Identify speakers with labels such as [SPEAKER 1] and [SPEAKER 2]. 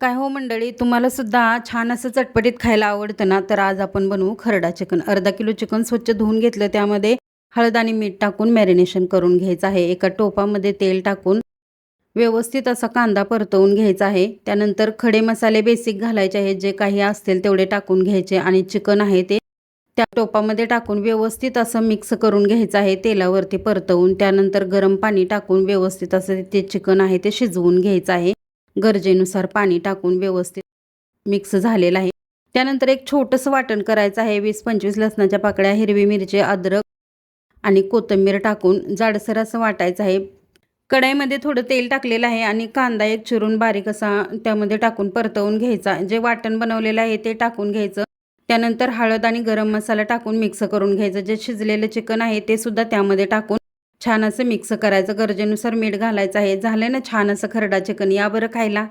[SPEAKER 1] काय हो मंडळी तुम्हाला सुद्धा छान असं चटपटीत खायला आवडतं ना? तर आज आपण बनवू खरडा चिकन. अर्धा किलो चिकन स्वच्छ धुवून घेतलं त्यामध्ये हळद आणि मीठ टाकून मॅरिनेशन करून घ्यायचं आहे. एका टोपामध्ये तेल टाकून व्यवस्थित असा कांदा परतवून घ्यायचा आहे. त्यानंतर खडे मसाले बेसिक घालायचे आहेत. जे काही असतील तेवढे टाकून घ्यायचे आणि चिकन आहे ते त्या टोपामध्ये टाकून व्यवस्थित असं मिक्स करून घ्यायचं आहे. तेलावरती परतवून त्यानंतर गरम पाणी टाकून व्यवस्थित असं ते चिकन आहे ते शिजवून घ्यायचं आहे. गरजेनुसार पाणी टाकून व्यवस्थित मिक्स झालेलं आहे. त्यानंतर एक छोटंसं वाटण करायचं आहे. वीस पंचवीस लसणाच्या पाकळ्या हिरवी मिरची अद्रक आणि कोथिंबीर टाकून जाडसर असं वाटायचं आहे. कढाईमध्ये थोडं तेल टाकलेलं आहे आणि कांदा एक चिरून बारीक असा त्यामध्ये टाकून परतवून घ्यायचा. जे वाटण बनवलेलं आहे ते टाकून घ्यायचं. त्यानंतर हळद आणि गरम मसाला टाकून मिक्स करून घ्यायचं. जे शिजलेलं चिकन आहे ते सुद्धा त्यामध्ये टाकून छान असं मिक्स करायचं. गरजेनुसार मीठ घालायचं आहे. झालं ना छान असं खरडा चिकन. या बरं खायला.